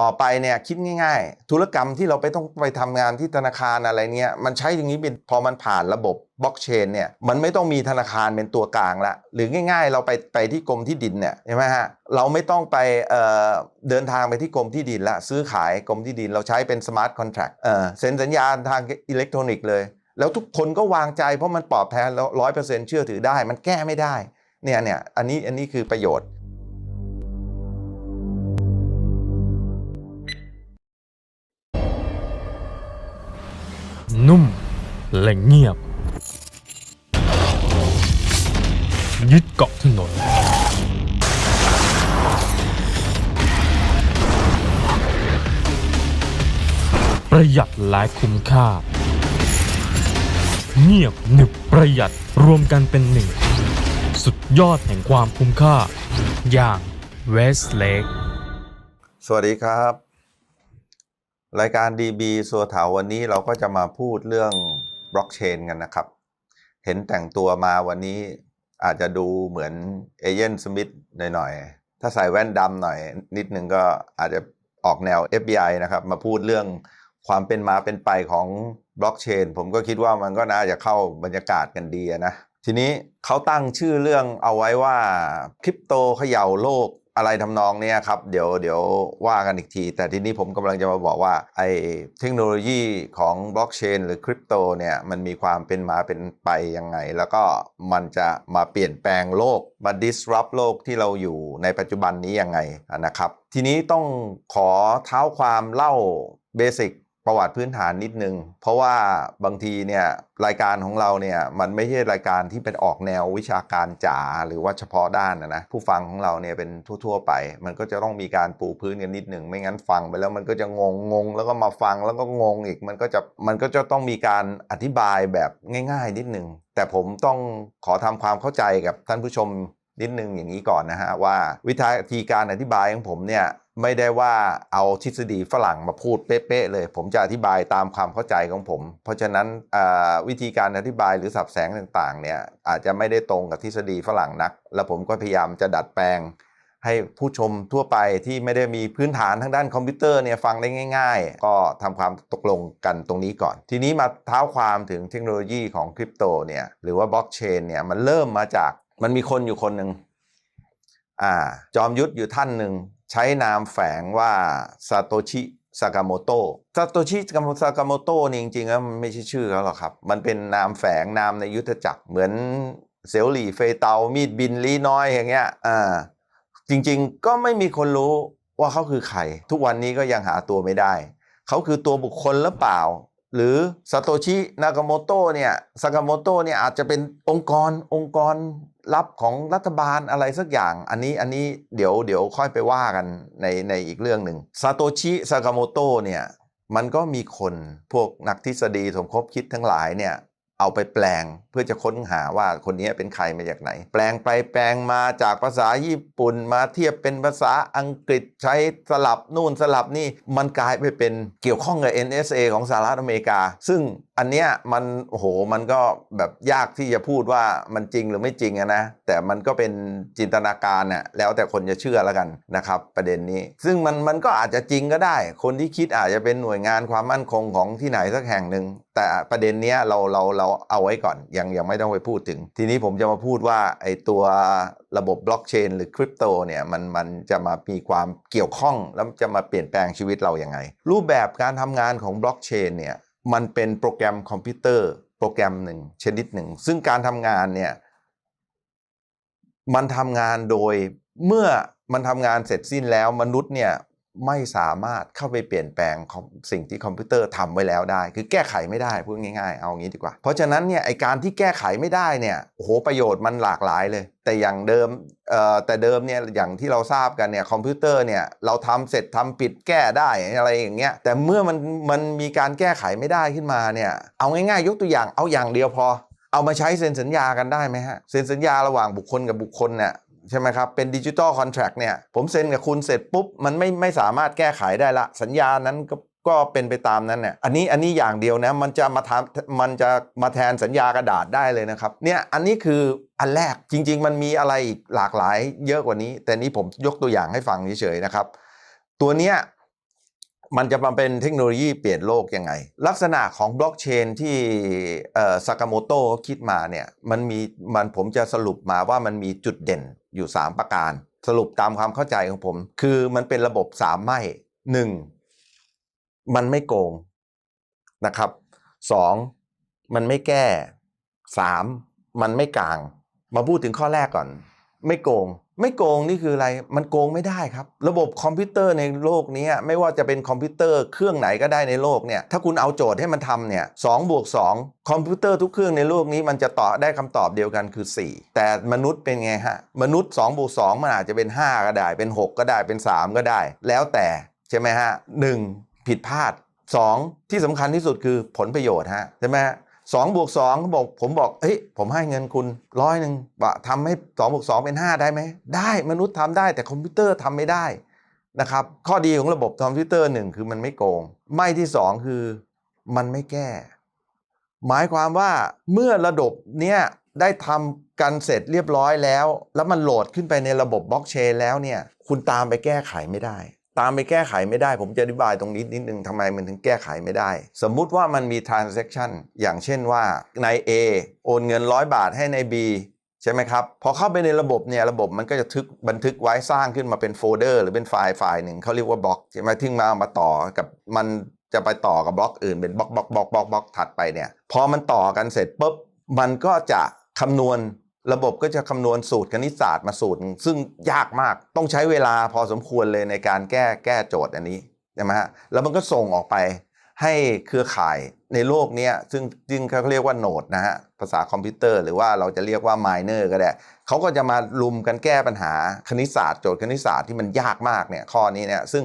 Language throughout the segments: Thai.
ต่อไปเนี่ยคิดง่ายๆ ธุรกรรมที่เราไปต้องไปทำงานที่ธนาคารอะไรเนี่ยมันใช้อย่างนี้เป็นพอมันผ่านระบบบล็อกเชนเนี่ยมันไม่ต้องมีธนาคารเป็นตัวกลางละหรือง่าย ๆ เราไปไปที่กรมที่ดินเนี่ยใช่ไหมฮะเราไม่ต้องไปเเดินทางไปที่กรมที่ดินละซื้อขายกรมที่ดินเราใช้เป็นสมาร์ทคอนแท็กเซ็นสัญญาทางอิเล็กทรอนิกส์เลย แล้วทุกคนก็วางใจเพราะมันปลอดแล้วร้อยเปอร์เซ็นต์เชื่อถือได้ มันแก้ไม่ได้เนี่ยเนี่ยอันนี้อันนี้คือประโยชน์ นุ่มและเงียบ ยึดเกาะถนนประหยัดและคุ้มค่า เงียบหนึบประหยัดรวมกันเป็นหนึ่ง สุดยอดแห่งความคุ้มค่า อย่างเวสเลกสวัสดีครับ รายการ DB สัวเถาวันนี้เราก็จะมาพูดเรื่องบล็อกเชนกันนะครับ เห็นแต่งตัวมาวันนี้อาจจะดูเหมือนเอเจนต์สมิธหน่อยๆ ถ้าใส่แว่นดำหน่อย นิดนึงก็อาจจะออกแนว FBI นะครับ มาพูดเรื่องความเป็นมาเป็นไปของบล็อกเชน ผมก็คิดว่ามันก็น่าจะเข้าบรรยากาศกันดีนะ ทีนี้เขาตั้งชื่อเรื่องเอาไว้ว่าคริปโตเขย่าโลก อะไรทำนองเนี้ยครับเดี๋ยวเดี๋ยวว่ากันอีกที แต่ทีนี้ผมกำลังจะมาบอกว่าไอ้เทคโนโลยีของบล็อกเชนหรือคริปโตเนี่ยมันมีความเป็นมาเป็นไปยังไง แล้วก็มันจะมาเปลี่ยนแปลงโลกมา disrupt โลกที่เราอยู่ในปัจจุบันนี้ยังไงนะครับ ทีนี้ต้องขอเท้าความเล่าเบสิก ประวัติพื้นฐานนิดนึง เพราะว่าบางทีเนี่ยรายการของเราเนี่ยมันไม่ใช่รายการที่เป็นออกแนววิชาการจ๋าหรือว่าเฉพาะด้านนะนะผู้ฟังของเราเนี่ยเป็นทั่ว ๆ ไป มันก็จะต้องมีการปูพื้นกันนิดหนึ่งไม่งั้นฟังไปแล้วมันก็จะงงงงแล้วก็มาฟังแล้วก็งงอีกมันก็จะมันก็จะต้องมีการอธิบายแบบง่าย ๆ นิดหนึ่งแต่ผมต้องขอทำความเข้าใจกับท่านผู้ชมนิดนึงอย่างนี้ก่อนนะฮะว่าวิธีการอธิบายของผมเนี่ย ไม่ได้ว่าเอาทฤษฎีฝรั่งมาพูดเป๊ะๆเลย ผมจะอธิบายตามความเข้าใจของผม เพราะฉะนั้นวิธีการอธิบายหรือสับแสงต่างๆเนี่ยอาจจะไม่ได้ตรงกับทฤษฎีฝรั่งนัก แล้วผมก็พยายามจะดัดแปลง ให้ผู้ชมทั่วไปที่ไม่ได้มีพื้นฐานทางด้านคอมพิวเตอร์เนี่ยฟังได้ง่าย ๆ ก็ทำความตกลงกันตรงนี้ก่อน ทีนี้มาเท้าความถึงเทคโนโลยีของคริปโตเนี่ยหรือว่าบล็อกเชนเนี่ยมันเริ่มมาจากมันมีคนอยู่คนหนึ่งอ่าจอมยุทธอยู่ท่านหนึ่ง ใช้นามแฝงว่าซาโตชิซากาโมโตซาโตชิซากาโมโตนี่จริงๆแล้วมันไม่ใช่ชื่อเขาหรอกครับ มันเป็นนามแฝงนามในยุทธจักรเหมือนเซลลี่เฟเตามีดบินลีน้อยอย่างเงี้ยอ่าจริงๆก็ไม่มีคนรู้ว่าเขาคือใคร ทุกวันนี้ก็ยังหาตัวไม่ได้ เขาคือตัวบุคคลหรือเปล่า หรือซาโตชินากาโมโตเนี่ยซากาโมโตเนี่ยอาจจะเป็นองค์กรองค์กร ลับของรัฐบาลอะไรสักอย่าง อันนี้อันนี้เดี๋ยวเดี๋ยวค่อยไปว่ากันในในอีกเรื่องหนึ่งซาโตชิซากาโมโตเนี่ยมันก็มีคนพวกนักทฤษฎีสมคบคิดทั้งหลายเนี่ย เอาไปแปลงเพื่อจะค้นหาว่าคนนี้เป็นใครมาจากไหน แปลงไปแปลงมาจากภาษาญี่ปุ่นมาเทียบเป็นภาษาอังกฤษใช้สลับนู่นสลับนี่มันกลายไปเป็นเกี่ยวข้องกับ NSA ของสหรัฐอเมริกา ซึ่งอันเนี้ยมันโอ้โหมันก็แบบยากที่จะพูดว่ามันจริงหรือไม่จริงะนะ แต่มันก็เป็นจินตนาการน่ะแล้วแต่คนจะเชื่อแล้วกันนะครับประเด็นนี้ ซึ่งมันมันก็อาจจะจริงก็ได้ คนที่คิดอาจจะเป็นหน่วยงานความมั่นคงของที่ไหนสักแห่งหนึ่งแต่ประเด็นเนี้ยเราเราเราเอาไว้ก่อน ยังยังไม่ต้องไปพูดถึง ทีนี้ผมจะมาพูดว่าไอ้ตัวระบบบล็อกเชนหรือคริปโตเนี่ยมันมันจะมามีความเกี่ยวข้องแล้วจะมาเปลี่ยนแปลงชีวิตเราอย่างไง รูปแบบการทำงานของบล็อกเชนเนี่ยมันเป็นโปรแกรมคอมพิวเตอร์โปรแกรมหนึ่งชนิดหนึ่ง ซึ่งการทำงานเนี่ยมันทำงานโดยเมื่อมันทำงานเสร็จสิ้นแล้วมนุษย์เนี่ย ไม่สามารถเข้าไปเปลี่ยนแปลงสิ่งที่คอมพิวเตอร์ทำไว้แล้วได้ คือแก้ไขไม่ได้พูดง่ายๆ เอางี้ดีกว่า เพราะฉะนั้นเนี่ยไอการที่แก้ไขไม่ได้เนี่ยโอ้โหประโยชน์มันหลากหลายเลย แต่อย่างเดิมเอ่อแต่เดิมเนี่ยอย่างที่เราทราบกันเนี่ยคอมพิวเตอร์เนี่ยเราทำเสร็จทำผิดแก้ได้อะไรอย่างเงี้ยแต่เมื่อมันมันมีการแก้ไขไม่ได้ขึ้นมาเนี่ยเอาง่ายๆ ยกตัวอย่างเอาอย่างเดียวพอเอามาใช้เซ็นสัญญากันได้ไหมฮะ เซ็นสัญญาระหว่างบุคคลกับบุคคลเนี่ย ใช่ไหมครับ เป็นดิจิ t a ลคอนแท็กเนี่ย ผมเซ็นกับคุณเสร็จปุ๊บ มันไม่ไม่สามารถแก้ไขได้ละ สัญญานั้นก็ก็เป็นไปตามนั้นเนี่ย อันนี้อันนี้อย่างเดียวนะ มันจะมาทำมันจะมาแทนสัญญากระดาษได้เลยนะครับ เนี่ยอันนี้คืออันแรกจริง ๆ มันมีอะไรอีกหลากหลายเยอะกว่านี้ แต่นี้ผมยกตัวอย่างให้ฟังเฉยๆนะครับ ตัวเนี้ยมันจะมาเป็นเทคโนโลยีเปลี่ยนโลกยังไง ลักษณะของบล็อกเชนที่ซากาโมโตคิดมาเนี่ยมันมีมันผมจะสรุปมาว่ามันมีจุดเด่น อยู่ 3 ประการ สรุปตามความเข้าใจของผม คือมันเป็นระบบสามไม่หนึ่งมันไม่โกงนะครับสองมันไม่แก้สามมันไม่กลาง มาพูดถึงข้อแรกก่อน ไม่โกง ไม่โกงนี่คืออะไร มันโกงไม่ได้ครับ ระบบคอมพิวเตอร์ในโลกนี้ไม่ว่าจะเป็นคอมพิวเตอร์เครื่องไหนก็ได้ในโลกเนี่ย ถ้าคุณเอาโจทย์ให้มันทำเนี่ยสองบวกสองคอมพิวเตอร์ทุกเครื่องในโลกนี้มันจะตอบได้คำตอบเดียวกันคือ 4 แต่มนุษย์เป็นไงฮะ มนุษย์2บวก2มันอาจจะเป็น 5 ก็ได้ เป็น 6 ก็ได้ เป็น 3 ก็ได้ แล้วแต่ใช่ไหมฮะหนึ่งผิดพลาด 2 ที่สำคัญที่สุดคือผลประโยชน์ฮะใช่ไหมฮะ สองบวกสองเขาบอกผมบอกเฮ้ยผมให้เงินคุณร้อยหนึ่งว่าทำให้สองบวกสองเป็นห้าได้ไหมได้มนุษย์ทำได้แต่คอมพิวเตอร์ทำไม่ได้นะครับ ข้อดีของระบบคอมพิวเตอร์หนึ่งคือมันไม่โกง ไม่ที่สองคือมันไม่แก้ หมายความว่าเมื่อระบบเนี้ยได้ทำกันเสร็จเรียบร้อยแล้ว แล้วมันโหลดขึ้นไปในระบบบล็อกเชนแล้วเนี่ย คุณตามไปแก้ไขไม่ได้ ตามไปแก้ไขไม่ได้ ผมจะอธิบายตรงนี้นิดนึงทำไมมันถึงแก้ไขไม่ได้ สมมุติว่ามันมี transaction อย่างเช่นว่านาย A โอนเงินร้อยบาทให้นาย B ใช่ไหมครับ พอเข้าไปในระบบเนี่ยระบบมันก็จะทึกบันทึกไว้สร้างขึ้นมาเป็นโฟลเดอร์หรือเป็นไฟล์ไฟล์หนึ่งเขาเรียกว่าบล็อกใช่ไหมที่มามาต่อกับมันจะไปต่อกับบล็อกอื่นเป็นบล็อกบล็อกบล็อกบล็อกบล็อกถัดไปเนี่ย พอมันต่อกันเสร็จปุ๊บมันก็จะคำนวณ ระบบก็จะคำนวณสูตรคณิตศาสตร์มาสูตร ซึ่งยากมากต้องใช้เวลาพอสมควรเลยในการแก้แก้โจทย์อันนี้ใช่ไหมฮะแล้วมันก็ส่งออกไปให้เครือข่ายในโลกนี้ซึ่งจริงเขาเรียกว่าโนดนะฮะภาษาคอมพิวเตอร์ หรือว่าเราจะเรียกว่า miner ก็ได้เขาก็จะมาลุมกันแก้ปัญหาคณิตศาสตร์โจทย์คณิตศาสตร์ที่มันยากมากเนี่ยข้อนี้เนี่ยซึ่ง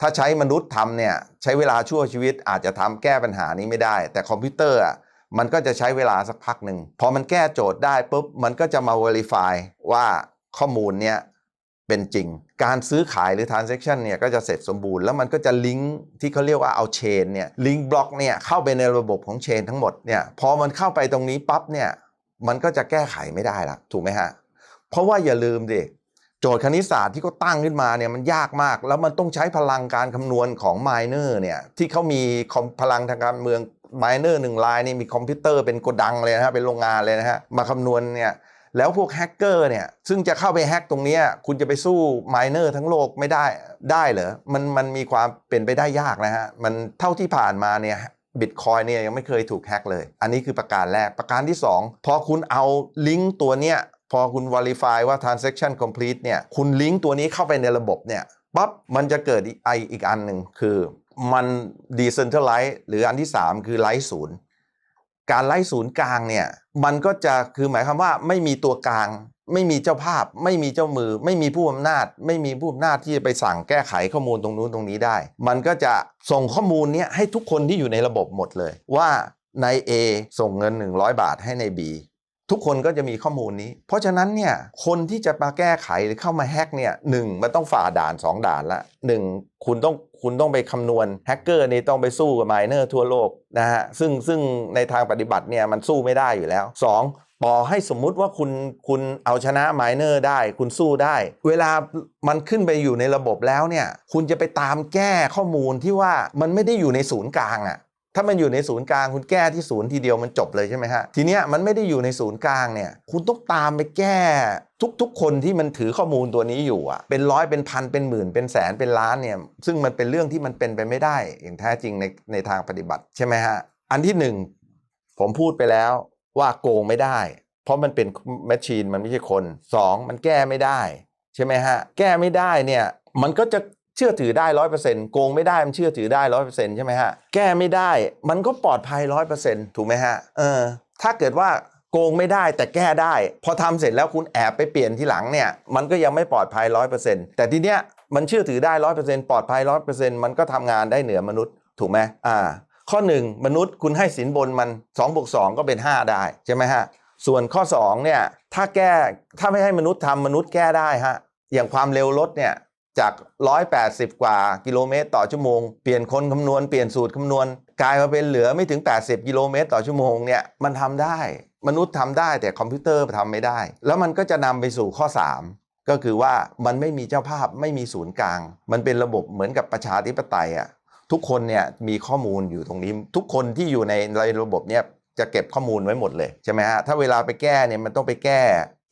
ถ้าใช้มนุษย์ทำเนี่ยใช้เวลาชั่วชีวิตอาจจะทำแก้ปัญหานี้ไม่ได้ แต่คอมพิวเตอร์อะ มันก็จะใช้เวลาสักพักหนึ่งพอมันแก้โจทย์ได้ปุ๊บมันก็จะมา verify ว่าข้อมูลเนี้ยเป็นจริง การซื้อขายหรือ transaction เนี่ยก็จะเสร็จสมบูรณ์แล้วมันก็จะลิงก์ที่เขาเรียกว่าเอาเชนเนี่ยลิงก์บล็อกเนี่ยเข้าไปในระบบของเชนทั้งหมดเนี่ยพอมันเข้าไปตรงนี้ปั๊บเนี่ยมันก็จะแก้ไขไม่ได้ละถูกไหมฮะ เพราะว่าอย่าลืมดิโจทย์คณิตศาสตร์ที่เขาตั้งขึ้นมาเนี่ยมันยากมาก แล้วมันต้องใช้พลังการคำนวณของ miner เนี่ยที่เขามีพลังทางการเมือง miner หนึ่งรายนี่มีคอมพิวเตอร์เป็นโกดังเลยนะฮะเป็นโรงงานเลยนะฮะมาคำนวณเนี่ยแล้วพวกแฮกเกอร์เนี่ยซึ่งจะเข้าไปแฮกตรงนี้คุณจะไปสู้ miner ทั้งโลกไม่ได้ได้เหรอมันมันมีความเป็นไปได้ยากนะฮะมันเท่าที่ผ่านมาเนี่ยบิตคอยเนี่ยยังไม่เคยถูกแฮกเลย อันนี้คือประการแรกประการที่ 2 พอคุณเอาลิงก์ตัวเนี้ยพอคุณ verify ว่า transaction complete เนี่ยคุณลิงก์ตัวนี้เข้าไปในระบบเนี่ยปั๊บมันจะเกิดไออีกอันหนึ่งคือ มัน decentralize หรืออันที่ 3 คือไร้ศูนย์การไล่ศูนย์กลางเนี่ยมันก็จะคือหมายความว่าไม่มีตัวกลาง ไม่มีเจ้าภาพ ไม่มีเจ้ามือ ไม่มีผู้อำนาจ ไม่มีผู้อำนาจที่จะไปสั่งแก้ไขข้อมูลตรงนู้นตรงนี้ได้ มันก็จะส่งข้อมูลเนี้ยให้ทุกคนที่อยู่ในระบบหมดเลย ว่านาย A ส่งเงิน 100 บาทให้ใน B ทุกคนก็จะมีข้อมูลนี้ เพราะฉะนั้นเนี่ยคนที่จะมาแก้ไขหรือเข้ามาแฮกเนี่ยหนึ่งมันต้องฝ่าด่าน 2 ด่านละหนึ่งคุณต้องคุณต้องไปคำนวณแฮกเกอร์นี่ต้องไปสู้กับไมเนอร์ทั่วโลกนะฮะซึ่งซึ่งในทางปฏิบัติเนี่ยมันสู้ไม่ได้อยู่แล้ว 2. ต่อให้สมมุติว่าคุณคุณเอาชนะไมเนอร์ได้ คุณสู้ได้ เวลามันขึ้นไปอยู่ในระบบแล้วเนี่ย คุณจะไปตามแก้ข้อมูลที่ว่ามันไม่ได้อยู่ในศูนย์กลางอะ ถ้ามันอยู่ในศูนย์กลางคุณแก้ที่ศูนย์ทีเดียวมันจบเลยใช่ไหมฮะ ทีเนี้ยมันไม่ได้อยู่ในศูนย์กลางเนี่ย คุณต้องตามไปแก้ทุกๆ คนที่มันถือข้อมูลตัวนี้อยู่อะเป็นร้อยเป็นพันเป็นหมื่นเป็นแสนเป็นล้านเนี่ย ซึ่งมันเป็นเรื่องที่มันเป็นไปไม่ได้ อย่างแท้จริงในในทางปฏิบัติใช่ไหมฮะ อันที่หนึ่งผมพูดไปแล้วว่าโกงไม่ได้ เพราะมันเป็นแมชชีนมันไม่ใช่คนสองมันแก้ไม่ได้ ใช่ไหมฮะ แก้ไม่ได้เนี่ยมันก็จะ ชื่อถือได้ร้อยเปอร์เซ็นต์โกงไม่ได้มันเชื่อถือได้ร้อยเปอร์เซ็นต์ใช่ไหมฮะแก้ไม่ได้มันก็ปลอดภัยร้อยเปอร์เซ็นต์ถูกไหมฮะเออถ้าเกิดว่าโกงไม่ได้แต่แก้ได้ พอทำเสร็จแล้วคุณแอบไปเปลี่ยนทีหลังเนี่ยมันก็ยังไม่ปลอดภัยร้อยเปอร์เซ็นต์แต่ทีเนี้ยมันเชื่อถือได้ร้อยเปอร์เซ็นต์ปลอดภัยร้อยเปอร์เซ็นต์มันก็ทำงานได้เหนือมนุษย์ถูกไหมอ่า ข้อหนึ่งมนุษย์คุณให้สินบนมัน2บวก2ก็เป็น 5 ได้ใช่ไหมฮะส่วนข้อ2เนี่ยถ้าแก้ถ้าไม่ให้มนุษย์ทำมนุษย์แก้ได้ฮะอย่างความเร็วรถเนี่ย จาก 180 กว่ากิโลเมตรต่อชั่วโมง เปลี่ยนคนคำนวณ เปลี่ยนสูตรคำนวณ กลายมาเป็นเหลือไม่ถึง 80 กิโลเมตรต่อชั่วโมงเนี่ย มันทำได้ มนุษย์ทำได้แต่คอมพิวเตอร์ทำไม่ได้ แล้วมันก็จะนำไปสู่ข้อ 3 ก็คือว่ามันไม่มีเจ้าภาพไม่มีศูนย์กลาง มันเป็นระบบเหมือนกับประชาธิปไตยอะทุกคนเนี่ยมีข้อมูลอยู่ตรงนี้ ทุกคนที่อยู่ในในระบบเนี่ยจะเก็บข้อมูลไว้หมดเลยใช่ไหมฮะถ้าเวลาไปแก้เนี่ยมันต้องไปแก้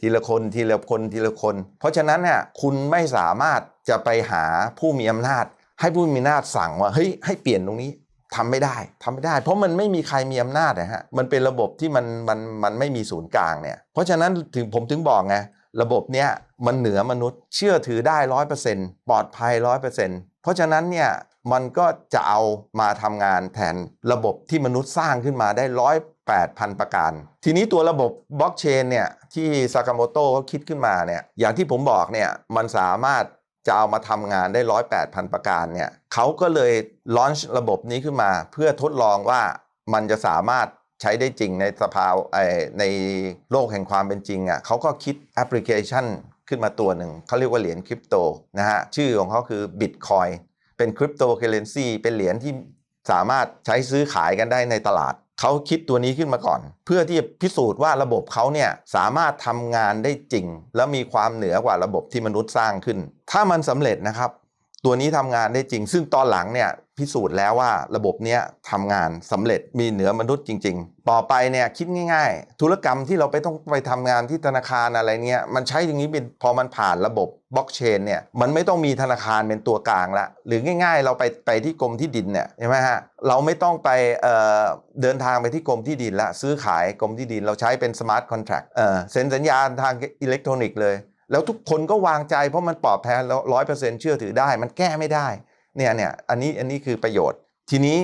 ทีละคนทีละคนทีละคน เพราะฉะนั้นเนี่ยคุณไม่สามารถจะไปหาผู้มีอำนาจ ให้ผู้มีอำนาจสั่งว่าเฮ้ยให้เปลี่ยนตรงนี้ทำไม่ได้ทำไม่ได้ เพราะมันไม่มีใครมีอำนาจนะฮะมันเป็นระบบที่มันมันมันไม่มีศูนย์กลางเนี่ยเพราะฉะนั้นถึงผมถึงบอกไงระบบเนี้ยมันเหนือมนุษย์เชื่อถือได้ร้อยเปอร์เซ็นต์ปลอดภัยร้อยเปอร์เซ็นต์เพราะฉะนั้นเนี่ยมันก็จะเอามาทำงานแทนระบบที่มนุษย์สร้างขึ้นมาได้ร้อย แปดพันประการ ทีนี้ตัวระบบบล็อกเชนเนี่ยที่ซากาโมโตเขาคิดขึ้นมาเนี่ยอย่างที่ผมบอกเนี่ยมันสามารถจะเอามาทำงานได้ร้อยแปดพันประการเนี่ยเขาก็เลยลอนช์ระบบนี้ขึ้นมา เพื่อทดลองว่ามันจะสามารถใช้ได้จริงในสภาวในโลกแห่งความเป็นจริงอะเขาก็คิดแอปพลิเคชันขึ้นมาตัวหนึ่ง เขาเรียกว่าเหรียญคริปโตนะฮะ ชื่อของเขาคือ Bitcoin เป็นคริปโตเคเรนซีเป็นเหรียญที่สามารถใช้ซื้อขายกันได้ในตลาด เขาคิดตัวนี้ขึ้นมาก่อน เพื่อที่จะพิสูจน์ว่าระบบเขาเนี่ยสามารถทำงานได้จริง และมีความเหนือกว่าระบบที่มนุษย์สร้างขึ้น ถ้ามันสำเร็จนะครับ ตัวนี้ทำงานได้จริง ซึ่งตอนหลังเนี่ย พิสูจน์แล้วว่าระบบเนี้ยทำงานสำเร็จมีเหนือมนุษย์จริง ๆ ต่อไปเนี่ยคิดง่ายๆ ธุรกรรมที่เราไปต้องไปทำงานที่ธนาคารอะไรเนี่ยมันใช้อย่างนี้เป็นพอมันผ่านระบบบล็อกเชนเนี่ยมันไม่ต้องมีธนาคารเป็นตัวกลางละหรือง่าย ๆ เราไปไปที่กรมที่ดินเนี่ยใช่ไหมฮะเราไม่ต้องไปเเดินทางไปที่กรมที่ดินละซื้อขายกรมที่ดินเราใช้เป็นสมาร์ทคอนแท็กเออเซ็นสัญญาทางอิเล็กทรอนิกส์เลยแล้วทุกคนก็วางใจเพราะมันปลอดภัยแล้วร้อยเปอร์เซ็นต์เชื่อถือได้ มันแก้ไม่ได้ เนี่ยเนี่ยอันนี้อันนี้คือประโยชน์ ทีนี้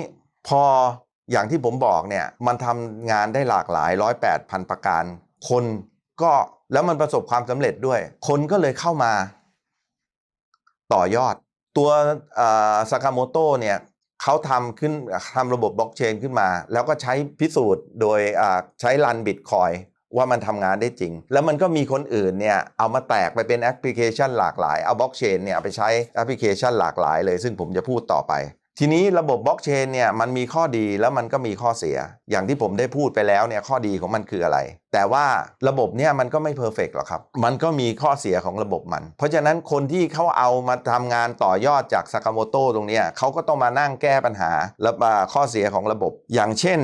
พออย่างที่ผมบอกเนี่ยมันทำงานได้หลากหลายร้อยแปดพันประการ คนก็แล้วมันประสบความสำเร็จด้วย คนก็เลยเข้ามา ต่อยอด ตัวซากาโมโตเนี่ยเขาทำขึ้นทำระบบบล็อกเชนขึ้นมา แล้วก็ใช้พิสูจน์โดยใช้รันบิตคอย ว่ามันทำงานได้จริง แล้วมันก็มีคนอื่นเนี่ยเอามาแตกไปเป็นแอปพลิเคชันหลากหลาย เอาบล็อกเชนเนี่ยไปใช้แอปพลิเคชันหลากหลายเลย ซึ่งผมจะพูดต่อไป ทีนี้ระบบบล็อกเชนเนี่ยมันมีข้อดีแล้วมันก็มีข้อเสีย อย่างที่ผมได้พูดไปแล้วเนี่ยข้อดีของมันคืออะไร แต่ว่าระบบเนี่ยมันก็ไม่เพอร์เฟกหรอกครับ มันก็มีข้อเสียของระบบมัน เพราะฉะนั้นคนที่เขาเอามาทำงานต่อยอดจากซากาโมโตตรงเนี้ยเขาก็ต้องมานั่งแก้ปัญหาและข้อเสียของระบบ อย่างเช่น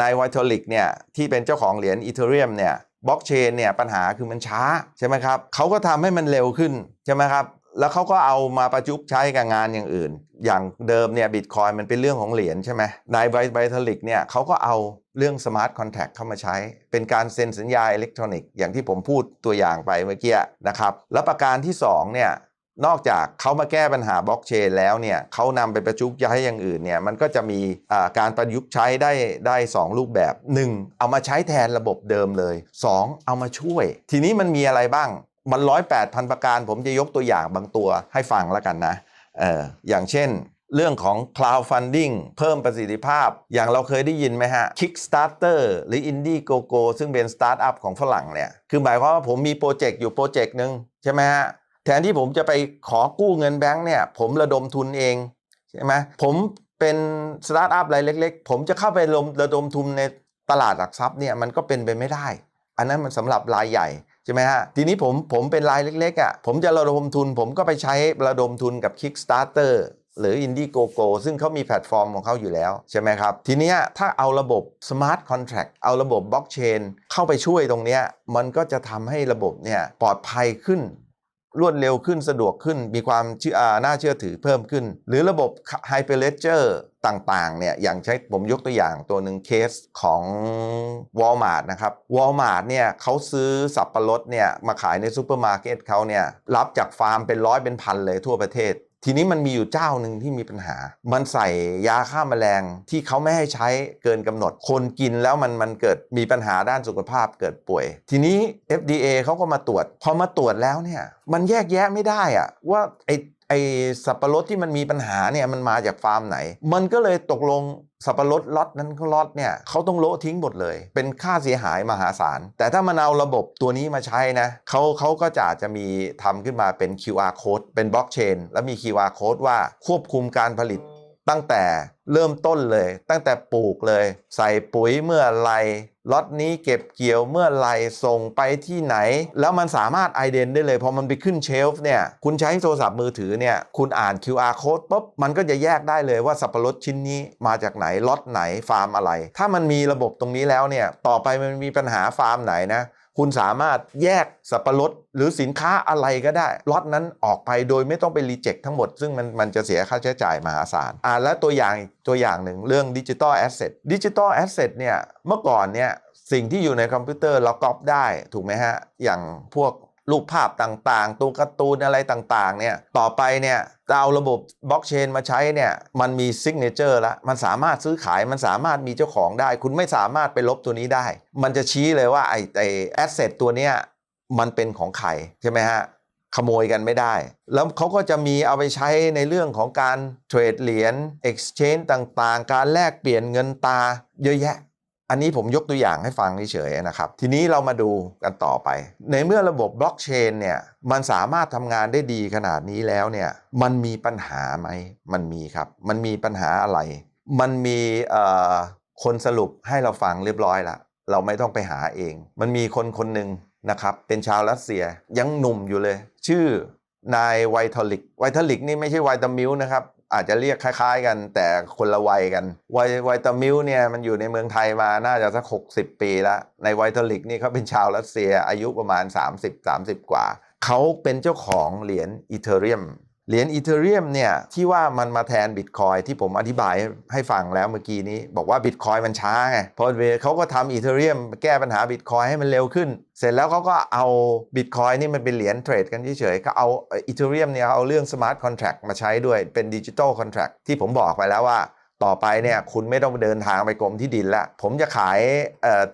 นายไวทอลิกเนี่ยที่เป็นเจ้าของเหรียญอีเทเรียมเนี่ยบล็อกเชนเนี่ยปัญหาคือมันช้าใช่ไหมครับเขาก็ทำให้มันเร็วขึ้นใช่ไหมครับแล้วเขาก็เอามาประยุใช้กับงานอย่างอื่น อย่างเดิมเนี่ยบิตคอยมันเป็นเรื่องของเหรียญใช่ไหมนายไวทอลิกเนี่ยเขาก็เอาเรื่องสมาร์ทคอนแท็กเข้ามาใช้ เป็นการเซ็นสัญญาอิเล็กทรอนิกส์อย่างที่ผมพูดตัวอย่างไปเมื่อกี้นะครับ และประการที่2เนี่ย นอกจากเขามาแก้ปัญหาบล็อกเชนแล้วเนี่ยเขานำไปประยุกต์ใช้อย่างอื่นเนี่ยมันก็จะมีการประยุกต์ใช้ได้ได้ 2 รูปแบบ 1. เอามาใช้แทนระบบเดิมเลย 2. เอามาช่วย ทีนี้มันมีอะไรบ้าง มันร้อยแปดพันประการ ผมจะยกตัวอย่างบางตัวให้ฟังแล้วกันนะอออย่างเช่น เรื่องของ cloud funding เพิ่มประสิทธิภาพ อย่างเราเคยได้ยินไหมฮะ Kickstarter หรือ Indiegogo ซึ่งเป็นสตาร์ทอัพของฝรั่งเนี่ยคือหมายความว่าผมมีโปรเจกต์อยู่โปรเจกต์หนึ่งใช่ไหมฮะ ทนที่ผมจะไปขอกู้เงินแบงค์เนี่ยผมระดมทุนเองใช่ไหมผมเป็นสตาร์ทอัพรายเล็ก ๆ ผมจะเข้าไประดมทุนในตลาดหลักทรัพย์เนี่ยมันก็เป็นไปไม่ได้ อันนั้นมันสำหรับรายใหญ่ใช่ไหมฮะทีนี้ผมผมเป็นรายเล็กๆอะ่ะผมจะระดมทุน ผมก็ไปใช้ระดมทุนกับ Kickstarter หรือ Indiegogo ซึ่งเขามีแพลตฟอร์มของเขาอยู่แล้ว ใช่ไหมครับ ทีนี้ถ้าเอาระบบ Smart Contract เอาระบบบล็อกเชนเข้าไปช่วยตรงนี้ มันก็จะทำให้ระบบเนี่ยปลอดภัยขึ้น รวดเร็วขึ้นสะดวกขึ้น มีความเชื่อน่าเชื่อถือเพิ่มขึ้น หรือระบบ Hyperledger ต่างๆเนี่ยอย่างใช้ผมยกตัวอย่างตัวหนึ่งเคสของ Walmart นะครับ Walmart เนี่ยเขาซื้อสับปะรดเนี่ยมาขายในซูเปอร์มาร์เก็ตเขาเนี่ยรับจากฟาร์มเป็นร้อยเป็นพันเลยทั่วประเทศ ทีนี้มันมีอยู่เจ้าหนึ่งที่มีปัญหา มันใส่ยาฆ่าแมลงที่เขาไม่ให้ใช้เกินกำหนด คนกินแล้วมันมันเกิดมีปัญหาด้านสุขภาพเกิดป่วย ทีนี้ FDA เขาก็มาตรวจ พอมาตรวจแล้วเนี่ย มันแยกแยะไม่ได้อะว่าไอ ไอสับปะรดที่มันมีปัญหาเนี่ยมันมาจากฟาร์มไหน มันก็เลยตกลงสับปะรดล็อตนั้นก็ล็อตเนี่ยเขาต้องโละทิ้งหมดเลย เป็นค่าเสียหายมหาศาล แต่ถ้ามันเอาระบบตัวนี้มาใช้นะเขาเขาก็จะจะมีทำขึ้นมาเป็น QR code เป็นบล็อกเชนแล้วมี QR code ว่าควบคุมการผลิตตั้งแต่เริ่มต้นเลย ตั้งแต่ปลูกเลย ใส่ปุ๋ยเมื่อไร ล็อตนี้เก็บเกี่ยวเมื่อไหร่ส่งไปที่ไหน แล้วมันสามารถไอเดนได้เลย พอมันไปขึ้นเชลฟ์เนี่ยคุณใช้โทรศัพท์มือถือเนี่ยคุณอ่าน QR code ปุ๊บมันก็จะแยกได้เลยว่าสับปะรดชิ้นนี้มาจากไหนล็อตไหนฟาร์มอะไร ถ้ามันมีระบบตรงนี้แล้วเนี่ยต่อไปมันมีปัญหาฟาร์มไหนนะ คุณสามารถแยกสับปะรดหรือสินค้าอะไรก็ได้ล็อตนั้นออกไปโดยไม่ต้องไปรีเจ็คทั้งหมด ซึ่งมันมันจะเสียค่าใช้จ่ายมหาศาลอ่าและตัวอย่างตัวอย่างหนึ่งเรื่องดิจิตอลแอสเซทดิจิตอลแอสเซทเนี่ยเมื่อก่อนเนี่ยสิ่งที่อยู่ในคอมพิวเตอร์เราก๊อปได้ถูกไหมฮะ อย่างพวก รูปภาพต่างๆ ตัวการ์ตูนอะไรต่างๆ เนี่ย ต่อไปเนี่ยจะเอาระบบบล็อกเชนมาใช้เนี่ย มันมีซิกเนเจอร์แล้วมันสามารถซื้อขาย มันสามารถมีเจ้าของได้ คุณไม่สามารถไปลบตัวนี้ได้ มันจะชี้เลยว่าไอ้ไอ้แอสเซทตัวเนี้ยมันเป็นของใครใช่ไหมฮะ ขโมยกันไม่ได้ แล้วเขาก็จะมีเอาไปใช้ในเรื่องของการเทรดเหรียญ exchange ต่างๆ การแลกเปลี่ยนเงินตาเยอะแยะ อันนี้ผมยกตัวอย่างให้ฟังเฉยๆนะครับ ทีนี้เรามาดูกันต่อไป ในเมื่อระบบบล็อกเชนเนี่ยมันสามารถทำงานได้ดีขนาดนี้แล้วเนี่ยมันมีปัญหาไหมมันมีครับ มันมีปัญหาอะไร มันมีคนสรุปให้เราฟังเรียบร้อยละเราไม่ต้องไปหาเอง มันมีคนคนหนึ่งนะครับ เป็นชาวรัสเซียยังหนุ่มอยู่เลย ชื่อนายไวทอลิกไวทอลิกนี่ไม่ใช่ไวตามิลนะครับ อาจจะเรียกคล้าย ๆ กัน แต่คนละวัยกันไวไวตามิลเนี่ยมันอยู่ในเมืองไทยมาน่าจะสัก 60 ปีแล้ว ในไวทอลิกนี่เขาเป็นชาวรัสเซียอายุประมาณ 30-30 กว่า เขาเป็นเจ้าของเหรียญอีเทเรียม เหรียญอีเทเรียมเนี่ยที่ว่ามันมาแทนบิตคอยที่ผมอธิบายให้ฟังแล้วเมื่อกี้นี้ บอกว่าบิตคอยมันช้าไงเพราะเขาก็ทำอีเทเรียมแก้ปัญหาบิตคอยให้มันเร็วขึ้น เสร็จแล้วเขาก็เอาบิตคอยนี่มันเป็นเหรียญเทรดกันเฉยๆก็เอาอีเทเรียมเนี่ยเอาเรื่องสมาร์ทคอนแท็กมาใช้ด้วยเป็นดิจิตอลคอนแท็กที่ผมบอกไปแล้วว่า ต่อไปเนี่ยคุณไม่ต้องเดินทางไปกรมที่ดินแล้วผมจะขาย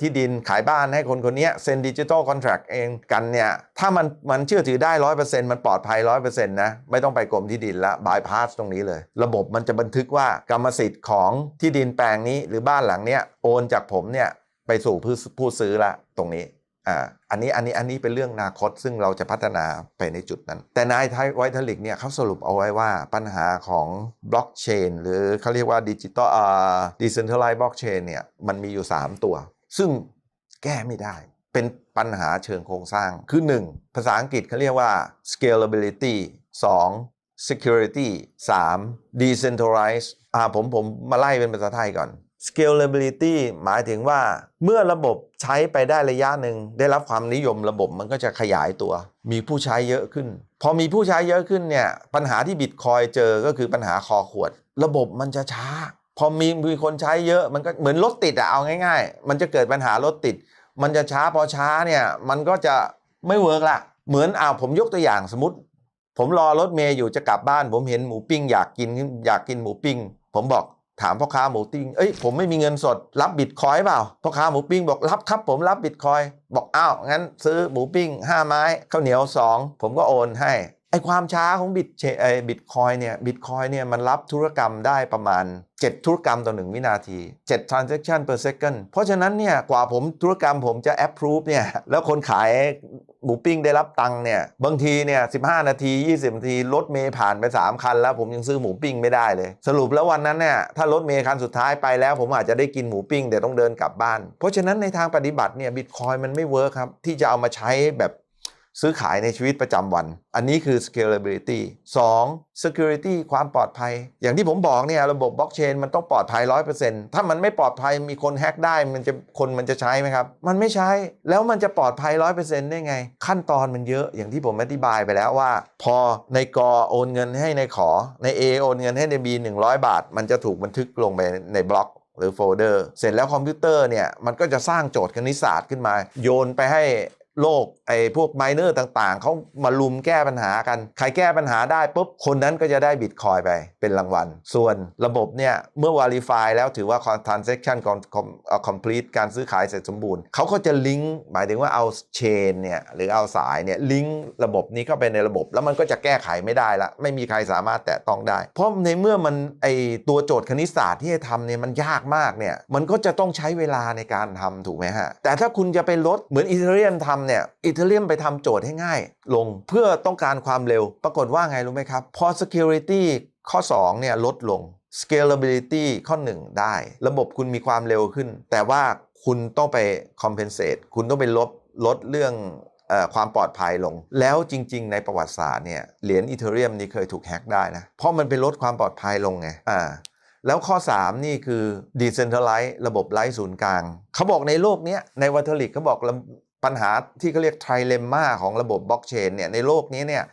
ที่ดินขายบ้านให้คนคนนี้เซ็นดิจิ t a ลคอนแท็กเองกันเนี่ยถ้ามันมันเชื่อถือได้ร้อยเปอร์เซ็นต์มันปลอดภัยร้อยเปอร์เซ็นต์นะไม่ต้องไปกรมที่ดินละบายพาสตรงนี้เลย ระบบมันจะบันทึกว่ากรรมสิทธิ์ของที่ดินแปลงนี้หรือบ้านหลังเนี้ยโอนจากผมเนี่ยไปสู่ผู้ผู้ซื้อละตรงนี้ อ่าอันนี้อันนี้อันนี้เป็นเรื่องอนาคตซึ่งเราจะพัฒนาไปในจุดนั้น แต่นายไทไวทลิกเนี่ยเขาสรุปเอาไว้ว่าปัญหาของบล็อกเชนหรือเขาเรียกว่าดิจิตอลอ่าดิเซนเทลไลซ์บล็อกเชนเนี่ยมันมีอยู่ 3 ตัว ซึ่งแก้ไม่ได้ เป็นปัญหาเชิงโครงสร้างคือ 1 ภาษาอังกฤษเขาเรียกว่า scalability 2 security 3 decentralized อ่าผมผมมาไล่เป็นภาษาไทยก่อน scalability หมายถึงว่าเมื่อระบบใช้ไปได้ระยะหนึ่งได้รับความนิยมระบบมันก็จะขยายตัว มีผู้ใช้เยอะขึ้น พอมีผู้ใช้เยอะขึ้นเนี่ยปัญหาที่บิตคอยเจอก็คือปัญหาคอขวด ระบบมันจะช้า พอมีมีคนใช้เยอะมันก็เหมือนรถติดอะเอาง่าย ๆ มันจะเกิดปัญหารถติด มันจะช้าพอช้าเนี่ยมันก็จะไม่เวิร์กละเหมือนอ่าผมยกตัวอย่างสมมติ ผมรอรถเมย์อยู่จะกลับบ้าน ผมเห็นหมูปิ้งอยากกินอยากกินหมูปิ้ง ผมบอก ถามพ่อค้าหมูปิ้ง เอ้ยผมไม่มีเงินสดรับบิตคอยเปล่า พ่อค้าหมูปิ้งบอกรับครับผมรับบิตคอย บอกอ้าวงั้นซื้อหมูปิ้ง 5 ไม้ข้าวเหนียว 2 ผมก็โอนให้ ไอความช้าของบิตไอบิตคอยเนี่ยบิตคอยเนี่ยมันรับธุรกรรมได้ประมาณ 7 ธุรกรรมต่อ 1 วินาที 7 transaction per second เพราะฉะนั้นเนี่ยกว่าผมธุรกรรมผมจะ approve เนี่ยแล้วคนขายหมูปิ้งได้รับตังค์เนี่ยบางทีเนี่ย15 นาที 20 นาที รถเมย์ผ่านไป 3 คัน แล้วผมยังซื้อหมูปิ้งไม่ได้เลย สรุปแล้ววันนั้นเนี่ยถ้ารถเมย์คันสุดท้ายไปแล้ว ผมอาจจะได้กินหมูปิ้งแต่ต้องเดินกลับบ้าน เพราะฉะนั้นในทางปฏิบัติเนี่ยบิตคอยมันไม่เวิร์คครับที่จะเอามาใช้แบบ ซื้อขายในชีวิตประจำวัน อันนี้คือ scalability 2 security ความปลอดภัย อย่างที่ผมบอกเนี่ยระบบบล็อกเชนมันต้องปลอดภัย 100%ถ้ามันไม่ปลอดภัยมีคนแฮ็กได้มันจะคนมันจะใช้ไหมครับ มันไม่ใช้ แล้วมันจะปลอดภัย 100%ได้ไง ขั้นตอนมันเยอะอย่างที่ผมอธิบายไปแล้วว่า พอในกอโอนเงินให้ในขอใน A โอนเงินให้ใน B 100 บาท มันจะถูกบันทึกลงไปในบล็อกหรือโฟลเดอร์ เสร็จแล้วคอมพิวเตอร์เนี่ย มันก็จะสร้างโจทย์คณิตศาสตร์ขึ้นมา โยนไปให้ โลกไอ้พวกไมเนอร์ต่างๆ เขามาลุมแก้ปัญหากัน ใครแก้ปัญหาได้ปุ๊บ คนนั้นก็จะได้บิตคอยไปเป็นรางวัล ส่วนระบบเนี่ย เมื่อ verify แล้วถือว่า transaction complete การซื้อขายเสร็จสมบูรณ์ เขาก็จะลิงก์หมายถึงว่าเอาเชนเนี่ย หรือเอาสายเนี่ย ลิงก์ระบบนี้เข้าไปในระบบ แล้วมันก็จะแก้ไขไม่ได้ละ ไม่มีใครสามารถแตะต้องได้ เพราะในเมื่อมันไอตัวโจทย์คณิตศาสตร์ที่จะทำเนี่ยมันยากมากเนี่ยมันก็จะต้องใช้เวลาในการทำถูกไหมฮะแต่ถ้าคุณจะไปลดเหมือนอีเทเรียมทำเนี่ยอีเทเรียมไปทำโจทย์ให้ง่าย ลงเพื่อต้องการความเร็ว ปรากฏว่าไงรู้ไหมครับ พอ security ข้อ 2 เนี่ยลดลง scalability ข้อหนึ่งได้ ระบบคุณมีความเร็วขึ้น แต่ว่าคุณต้องไป compensate คุณต้องไปลดลดเรื่องอความปลอดภัยลง แล้วจริง ๆ ในประวัติศาสตร์เนี่ยเหรียญอีเทเรียมนี่เคยถูกแฮกได้นะ เพราะมันไปลดความปลอดภัยลงไงอ่าแล้วข้อ 3 นี่คือ decentralize ระบบไร้ศูนย์กลาง เขาบอกในโลกเนี้ยในวัตลิกเขาบอก ปัญหาที่เขาเรียกไทรเลมมาของระบบบล็อกเชนเนี่ยในโลกนี้เนี่ย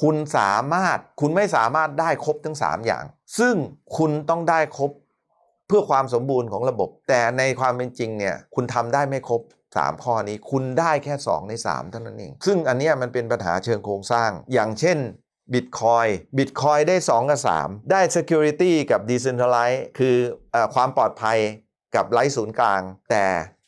คุณสามารถคุณไม่สามารถได้ครบทั้ง 3 อย่าง ซึ่งคุณต้องได้ครบเพื่อความสมบูรณ์ของระบบ แต่ในความเป็นจริงเนี่ยคุณทำได้ไม่ครบ 3 ข้อนี้คุณได้แค่ 2 ใน 3 เท่านั้นเอง ซึ่งอันนี้มันเป็นปัญหาเชิงโครงสร้าง อย่างเช่น Bitcoin Bitcoin ได้ 2 กับ 3 ได้ Security กับ Decentralize คือเออความปลอดภัยกับไร้ศูนย์กลาง แต่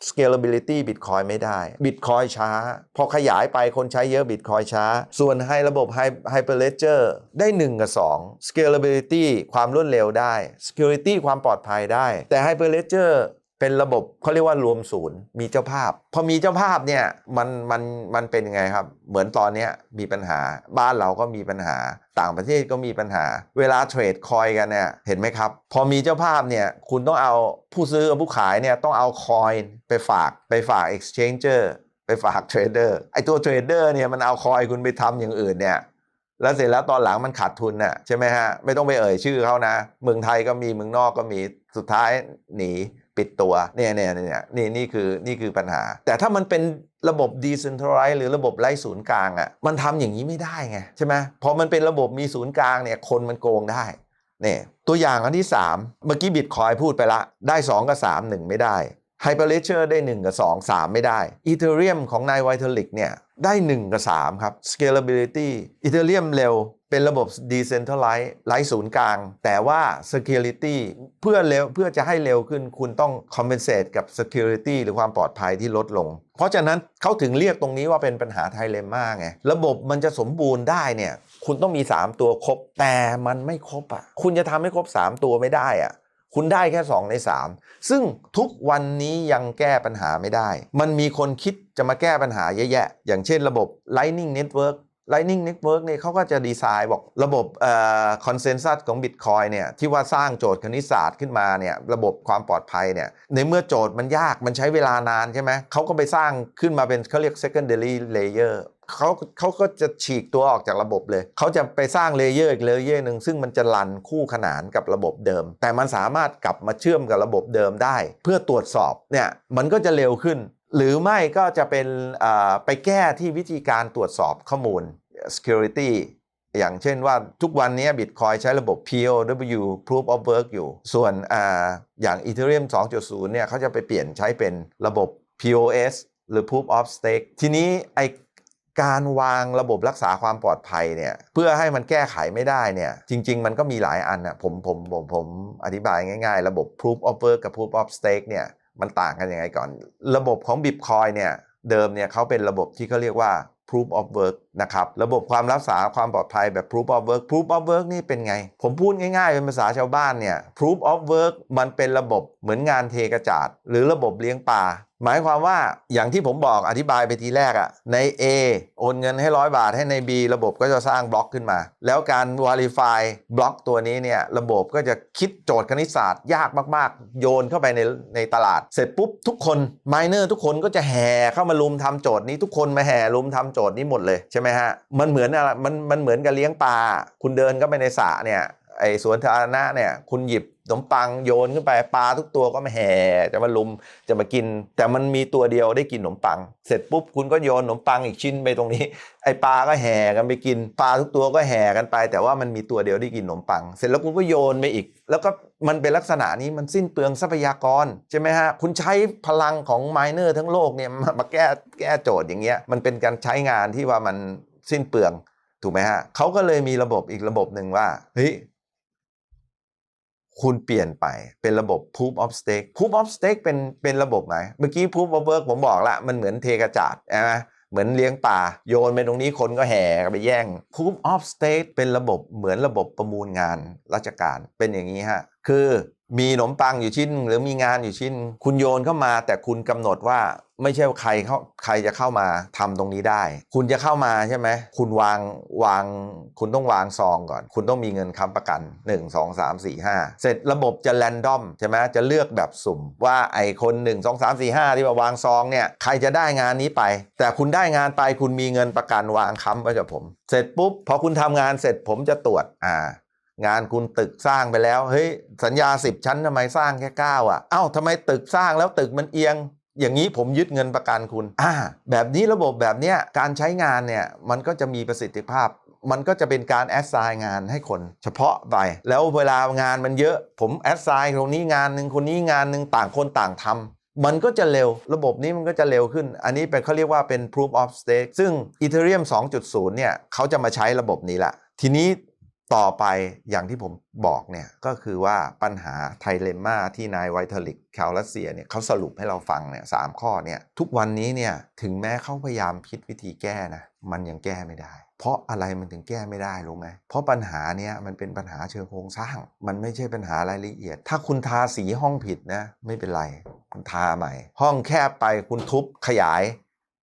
Scalability Bitcoin ไม่ได้ Bitcoin ช้า พอขยายไปคนใช้เยอะ Bitcoin ช้า ส่วนให้ระบบ Hyperledger ได้ 1 กับ 2 Scalability ความรวดเร็วได้ Security ความปลอดภัยได้ แต่ Hyperledger เป็นระบบเขาเรียกว่ารวมศูนย์มีเจ้าภาพ พอมีเจ้าภาพเนี่ยมันมันมันเป็นยังไงครับ เหมือนตอนนี้มีปัญหา บ้านเราก็มีปัญหา ต่างประเทศก็มีปัญหา เวลาเทรดคอยกันเนี่ยเห็นไหมครับ พอมีเจ้าภาพเนี่ยคุณต้องเอาผู้ซื้อกับผู้ขายเนี่ยต้องเอาคอยไปฝากไปฝาก exchanger ไปฝากเทรดเดอร์ไอตัวเทรดเดอร์เนี่ยมันเอาคอยคุณไปทำอย่างอื่นเนี่ยแล้วเสร็จแล้วตอนหลังมันขาดทุนน่ะใช่ไหมฮะไม่ต้องไปเอ่ยชื่อเขานะ เมืองไทยก็มีเมืองนอกก็มีสุดท้ายหนี ปิดตัวเนี่ยเนี่ยเนี่ยนี่นี่คือนี่คือปัญหา แต่ถ้ามันเป็นระบบ decentralized หรือระบบไร้ศูนย์กลางอะมันทำอย่างนี้ไม่ได้ไงใช่ไหมพอมันเป็นระบบมีศูนย์กลางเนี่ยคนมันโกงได้เนี่ยตัวอย่างอันที่ 3 เมื่อกี้บิตคอยพูดไปละ ได้ 2 กับ 3 1 ไม่ได้ Hyperledger ได้ 1 กับ 2 3 ไม่ได้ Ethereum ของนาย Vitalik เนี่ยได้ 1 กับ 3 ครับ Scalability Ethereum เร็วเป็นระบบ Decentralized ไร้ศูนย์กลาง แต่ว่า Security เพื่อเร็วเพื่อจะให้เร็วขึ้นคุณต้อง compensate กับ Security หรือความปลอดภัยที่ลดลง เพราะฉะนั้นเขาถึงเรียกตรงนี้ว่าเป็นปัญหาไทเลม่าไง ระบบมันจะสมบูรณ์ได้เนี่ย คุณต้องมี 3 ตัวครบ แต่มันไม่ครบอะ คุณจะทำให้ครบ 3 ตัวไม่ได้อะ คุณได้แค่ 2 ใน 3 ซึ่งทุกวันนี้ยังแก้ปัญหาไม่ได้ มันมีคนคิดจะมาแก้ปัญหาเยอะแยะ อย่างเช่นระบบ Lightning Network Lightning Network เนี่ยเขาก็จะดีไซน์บอกระบบคอนเซนแซสของ Bitcoin เนี่ยที่ว่าสร้างโจทย์คณิตศาสตร์ขึ้นมาเนี่ยระบบความปลอดภัยเนี่ยในเมื่อโจทย์มันยากมันใช้เวลานานใช่ไหมเขาก็ไปสร้างขึ้นมาเป็นเขาเรียก secondary layer เขาเขาก็จะฉีกตัวออกจากระบบเลย เขาจะไปสร้างเลเยอร์อีกเลเยอร์หนึ่งซึ่งมันจะรันคู่ขนานกับระบบเดิม แต่มันสามารถกลับมาเชื่อมกับระบบเดิมได้ เพื่อตรวจสอบเนี่ยมันก็จะเร็วขึ้น หรือไม่ก็จะเป็นไปแก้ที่วิธีการตรวจสอบข้อมูล security อย่างเช่นว่าทุกวันนี้ Bitcoin ใช้ระบบ POW Proof of Work อยู่ ส่วนอาอย่าง Ethereum 2.0 เนี่ยเขาจะไปเปลี่ยนใช้เป็นระบบ POS หรือ Proof of Stake ทีนี้ไอ การวางระบบรักษาความปลอดภัยเนี่ยเพื่อให้มันแก้ไขไม่ได้เนี่ยจริง ๆ มันก็มีหลายอันนะผมผมผมผมอธิบายง่าย ๆ ระบบ Proof of Work กับ Proof of Stake เนี่ยมันต่างกันยังไงก่อน ระบบของ Bitcoin เนี่ยเดิมเนี่ยเขาเป็นระบบที่เขาเรียกว่า proof of work นะครับระบบความรักษาความปลอดภัยแบบ proof of work proof of work นี่เป็นไง ผมพูดง่ายๆเป็นภาษาชาวบ้านเนี่ย proof of work มันเป็นระบบเหมือนงานเทกระจาดหรือระบบเลี้ยงปลาหมายความว่าอย่างที่ผมบอกอธิบายไปทีแรกอะใน A โอนเงินให้ร้อยบาทให้ใน B ระบบก็จะสร้างบล็อกขึ้นมา แล้วการ verify บล็อกตัวนี้เนี่ยระบบก็จะคิดโจทย์คณิตศาสตร์ยากมาก ๆ โยนเข้าไปในในตลาด เสร็จปุ๊บทุกคน miner ทุกคนก็จะแห่เข้ามาลุมทำโจทย์นี้ทุกคนมาแห่ลุมทำโจทย์นี้หมดเลยใช่ไหมฮะมันเหมือนอะไรมันมันเหมือนกับเลี้ยงปลาคุณเดินเข้าไปในสระเนี่ย ไอ้สวนสาธารณะเนี่ยคุณหยิบขนมปังโยนขึ้นไปปลาทุกตัวก็มาแห่จะมาลุมจะมากิน แต่มันมีตัวเดียวได้กินขนมปัง เสร็จปุ๊บคุณก็โยนขนมปังอีกชิ้นไปตรงนี้ ไอ้ปลาก็แห่กันไปกินปลาทุกตัวก็แห่กันไป แต่ว่ามันมีตัวเดียวได้กินขนมปัง เสร็จแล้วคุณก็โยนไปอีก แล้วก็มันเป็นลักษณะนี้มันสิ้นเปลืองทรัพยากรใช่ไหมฮะคุณใช้พลังของไมเนอร์ทั้งโลกเนี่ยมามาแก้แก้โจทย์อย่างเงี้ยมันเป็นการใช้งานที่ว่ามันสิ้นเปลืองถูกไหมฮะเขาก็เลยมีระบบอีกระบบหนึ่งว่าเฮ้ย คุณเปลี่ยนไปเป็นระบบ proof of stake proof of stake เป็นเป็นระบบไหนเมื่อกี้ proof of work ผมบอกละมันเหมือนเทกระจาดใช่ไหมเหมือนเลี้ยงป่า โยนไปตรงนี้คนก็แห่กันไปแย่ง proof of stake เป็นระบบเหมือนระบบประมูลงานราชการเป็นอย่างนี้ฮะ คือ มีขนมปังอยู่ชิ้นหรือมีงานอยู่ชิ้น คุณโยนเข้ามา แต่คุณกำหนดว่าไม่ใช่ใครเขาใครจะเข้ามาทำตรงนี้ได้ คุณจะเข้ามาใช่ไหมคุณวางวาง คุณต้องวางซองก่อน คุณต้องมีเงินค้ำประกัน 1 2 3 4 5 เสร็จระบบจะแรนดอมใช่ไหมจะเลือกแบบสุ่ม ว่าไอคน 1 2 3 4 5 ที่มาวางซองเนี่ยใครจะได้งานนี้ไป แต่คุณได้งานไปคุณมีเงินประกันวางค้ำไว้กับผม เสร็จปุ๊บพอคุณทำงานเสร็จผมจะตรวจอ่า งานคุณตึกสร้างไปแล้ว เฮ้ย สัญญา 10 ชั้นทำไมสร้างแค่9อะ เอ้าทำไมตึกสร้างแล้วตึกมันเอียง อย่างนี้ผมยึดเงินประกันคุณ อ่า แบบนี้ระบบแบบเนี้ยการใช้งานเนี่ย มันก็จะมีประสิทธิภาพ มันก็จะเป็นการแอดไซน์งานให้คน เฉพาะไป แล้วเวลางานมันเยอะ ผมแอดไซน์คนนี้งานหนึ่งคนนี้งานหนึ่งต่างคนต่างทำมันก็จะเร็วระบบนี้มันก็จะเร็วขึ้น อันนี้เป็นเขาเรียกว่าเป็น proof of stake ซึ่ง Ethereum 2.0 เนี่ยเขาจะมาใช้ระบบนี้ละ ทีนี้ ต่อไปอย่างที่ผมบอกเนี่ยก็คือว่าปัญหาไทเลมมาที่นายไวทลิกชาวรัสเซียเนี่ยเขาสรุปให้เราฟังเนี่ยสามข้อเนี่ยทุกวันนี้เนี่ยถึงแม้เขาพยายามคิดวิธีแก้นะมันยังแก้ไม่ได้ เพราะอะไรมันถึงแก้ไม่ได้รู้ไหมเพราะปัญหาเนี้ยมันเป็นปัญหาเชิงโครงสร้าง มันไม่ใช่ปัญหารายละเอียด ถ้าคุณทาสีห้องผิดนะไม่เป็นไรคุณทาใหม่ ห้องแคบไปคุณทุบขยาย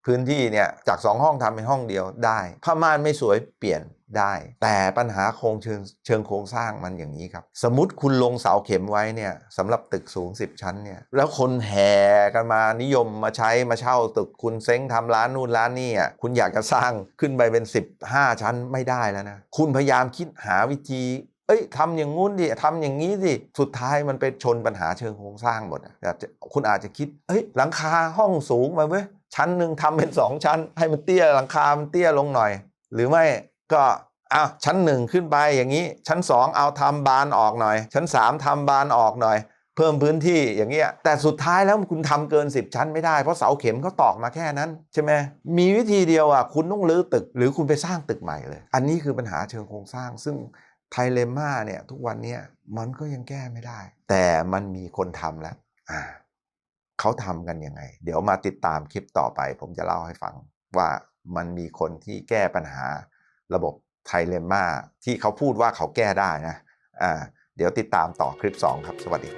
พื้นที่เนี่ยจากสองห้องทำเป็นห้องเดียวได้ผ้าม่านไม่สวยเปลี่ยน ได้ แต่ปัญหาโครงเชิงเชิงโครงสร้างมันอย่างนี้ครับ สมมติคุณลงเสาเข็มไว้เนี่ยสำหรับตึกสูง 10 ชั้นเนี่ยแล้วคนแห่กันมานิยมมาใช้มาเช่าตึกคุณเซ้งทำร้านนู่นร้านนี่อะคุณอยากจะสร้างขึ้นไปเป็น 15 ชั้นไม่ได้แล้วนะคุณพยายามคิดหาวิธีเอ้ยทำอย่างงู้นดิทำอย่างนี้สิสุดท้ายมันไปชนปัญหาเชิงโครงสร้างหมดอะอาจจะคุณอาจจะคิดเอ้ยหลังคาห้องสูงมาเว้ยชั้นหนึ่งทำเป็นสองชั้น ให้มันเตี้ยหลังคา มันเตี้ยลงหน่อย หรือไม่ ก็อ้าวชั้นหนึ่งขึ้นไปอย่างนี้ ชั้นสองเอาทำบานออกหน่อย ชั้นสามทำบานออกหน่อย เพิ่มพื้นที่อย่างเงี้ยแต่สุดท้ายแล้วคุณทำเกิน 10 ชั้นไม่ได้เพราะเสาเข็มเขาตอกมาแค่นั้นใช่ไหมมีวิธีเดียวอะคุณต้องรื้อตึก หรือคุณไปสร้างตึกใหม่เลย อันนี้คือปัญหาเชิงโครงสร้าง ซึ่งไทเลม่าเนี่ยทุกวันเนี้ยมันก็ยังแก้ไม่ได้ แต่มันมีคนทำแล้วอ่าเขาทำกันยังไง เดี๋ยวมาติดตามคลิปต่อไป ผมจะเล่าให้ฟังว่ามันมีคนที่แก้ปัญหา ระบบไทเลม่าที่เขาพูดว่าเขาแก้ได้นะอ่าเดี๋ยวติดตามต่อคลิป 2 ครับ สวัสดี